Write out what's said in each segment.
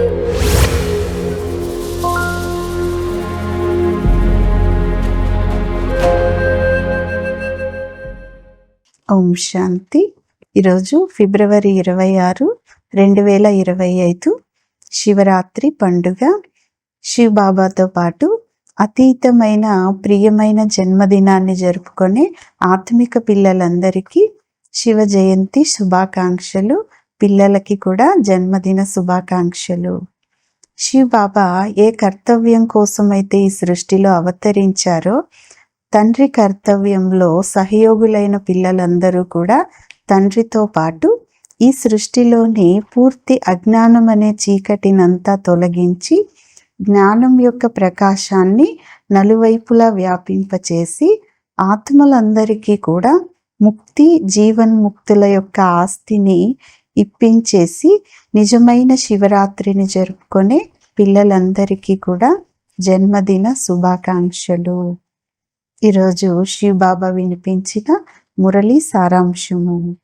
ఓం శాంతి. ఈరోజు ఫిబ్రవరి ఇరవై ఆరు రెండు వేల ఇరవై ఐదు శివరాత్రి పండుగ. శివబాబాతో పాటు అతీతమైన ప్రియమైన జన్మదినాన్ని జరుపుకునే ఆత్మిక పిల్లలందరికీ శివ జయంతి శుభాకాంక్షలు. పిల్లలకి కూడా జన్మదిన శుభాకాంక్షలు. శివ్ బాబా ఏ కర్తవ్యం కోసమైతే ఈ సృష్టిలో అవతరించారో తండ్రి కర్తవ్యంలో సహయోగులైన పిల్లలందరూ కూడా తండ్రితో పాటు ఈ సృష్టిలోని పూర్తి అజ్ఞానం అనే చీకటినంతా తొలగించి జ్ఞానం యొక్క ప్రకాశాన్ని నలువైపులా వ్యాపింపచేసి ఆత్మలందరికీ కూడా ముక్తి జీవన్ముక్తుల యొక్క ఆస్తిని ఇప్పించేసి నిజమైన శివరాత్రిని జరుపుకునే పిల్లలందరికీ కూడా జన్మదిన శుభాకాంక్షలు. ఈరోజు శివబాబా వినిపించిన మురళి సారాంశము.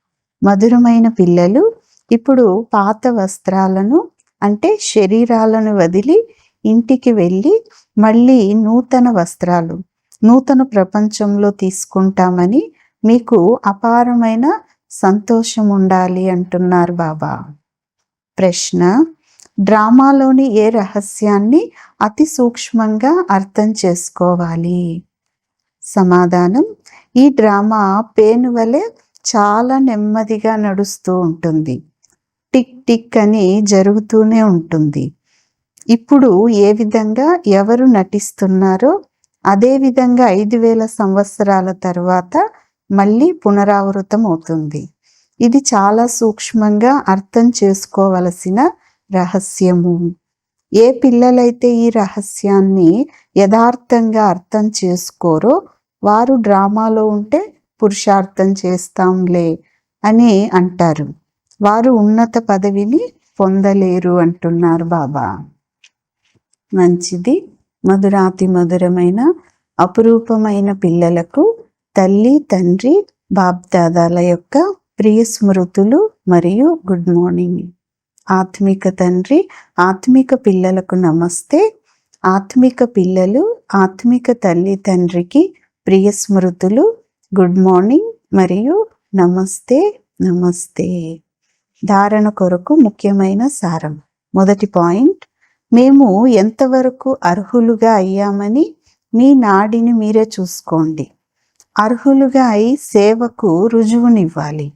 మధురమైన పిల్లలు ఇప్పుడు పాత వస్త్రాలను అంటే శరీరాలను వదిలి ఇంటికి వెళ్ళి మళ్ళీ నూతన వస్త్రాలు నూతన ప్రపంచంలో తీసుకుంటామని మీకు అపారమైన సంతోషం ఉండాలి అంటున్నారు బాబా. ప్రశ్న డ్రామాలోని ఏ రహస్యాన్ని అతి సూక్ష్మంగా అర్థం చేసుకోవాలి? సమాధానం ఈ డ్రామా పేను వలె చాలా నెమ్మదిగా నడుస్తూ ఉంటుంది. టిక్ టిక్ అని జరుగుతూనే ఉంటుంది. ఇప్పుడు ఏ విధంగా ఎవరు నటిస్తున్నారో అదే విధంగా ఐదు వేల సంవత్సరాల తర్వాత మళ్ళీ పునరావృతం అవుతుంది. ఇది చాలా సూక్ష్మంగా అర్థం చేసుకోవలసిన రహస్యము. ఏ పిల్లలైతే ఈ రహస్యాన్ని యథార్థంగా అర్థం చేసుకోరో వారు డ్రామాలో ఉంటే పురుషార్థం చేస్తాంలే అని అంటారు. వారు ఉన్నత పదవిని పొందలేరు అంటున్నారు బాబా. మంచిది. మధురాతి మధురమైన అపురూపమైన పిల్లలకు తల్లి తండ్రి బాబ్దాదాల యొక్క ప్రియ స్మృతులు మరియు గుడ్ మార్నింగ్ ఆత్మిక తండ్రి ఆత్మిక పిల్లలకు నమస్తే. ఆత్మిక పిల్లలు ఆత్మిక తల్లి తండ్రికి ప్రియ స్మృతులు గుడ్ మార్నింగ్ మరియు నమస్తే నమస్తే. ధారణ కొరకు ముఖ్యమైన సారం. మొదటి పాయింట్ మేము ఎంతవరకు అర్హులుగా అయ్యామని మీ నాడిని మీరే చూసుకోండి. అర్హులుగా అయి సేవకు రుజువునివ్వాలి.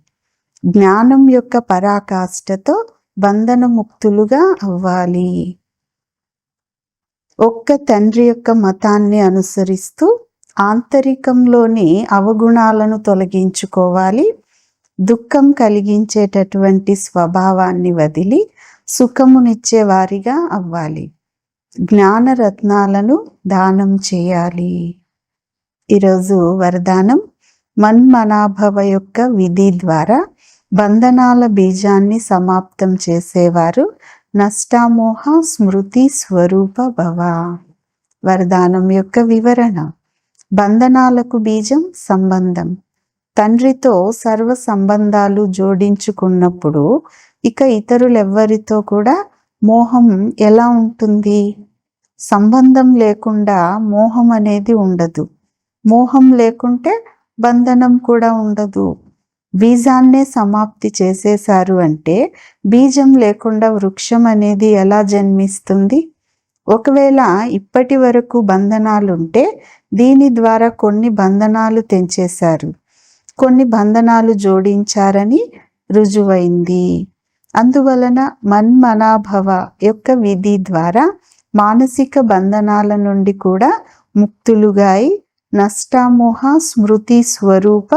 జ్ఞానం యొక్క పరాకాష్ఠతో బంధనముక్తులుగా అవ్వాలి. ఒక్క తండ్రి యొక్క మతాన్ని అనుసరిస్తూ ఆంతరికంలోని అవగుణాలను తొలగించుకోవాలి. దుఃఖం కలిగించేటటువంటి స్వభావాన్ని వదిలి సుఖమునిచ్చే వారిగా అవ్వాలి. జ్ఞానరత్నాలను దానం చేయాలి. ఈరోజు వరదానం మన్మనాభవ యొక్క విధి ద్వారా బంధనాల బీజాన్ని సమాప్తం చేసేవారు. నష్టామోహ స్మృతి స్వరూప భవ. వరదానం యొక్క వివరణ. బంధనాలకు బీజం సంబంధం. తండ్రితో సర్వ సంబంధాలు జోడించుకున్నప్పుడు ఇక ఇతరులెవ్వరితో కూడా మోహం ఎలా ఉంటుంది? సంబంధం లేకుండా మోహం అనేది ఉండదు. మోహం లేకుంటే బంధనం కూడా ఉండదు. బీజాన్నే సమాప్తి చేసేశారు అంటే బీజం లేకుండా వృక్షం అనేది ఎలా జన్మిస్తుంది? ఒకవేళ ఇప్పటి వరకు బంధనాలుంటే దీని ద్వారా కొన్ని బంధనాలు తెంచేశారు. కొన్ని బంధనాలు జోడించారని రుజువైంది. అందువలన మన్మనాభవ యొక్క విధి ద్వారా మానసిక బంధనాల నుండి కూడా ముక్తులుగా నష్టామోహ స్మృతి స్వరూప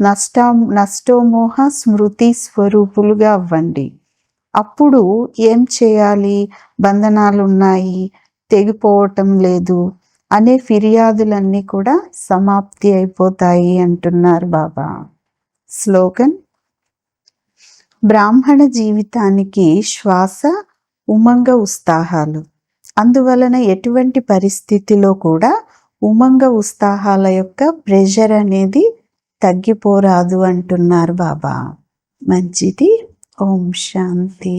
నష్ట నష్టోమోహ స్మృతి స్వరూపులుగా అవ్వండి. అప్పుడు ఏం చేయాలి? బంధనాలు ఉన్నాయి తెగిపోవటం లేదు అనే ఫిర్యాదులన్నీ కూడా సమాప్తి అయిపోతాయి అంటున్నారు బాబా. స్లోగన్ బ్రాహ్మణ జీవితానికి శ్వాస ఉమంగ ఉత్సాహాలు. అందువలన ఎటువంటి పరిస్థితిలో కూడా ఉమంగ ఉత్సాహాల యొక్క ప్రెషర్ అనేది తగ్గిపోరాదు అంటున్నారు బాబా. మంచిది. ఓం శాంతి.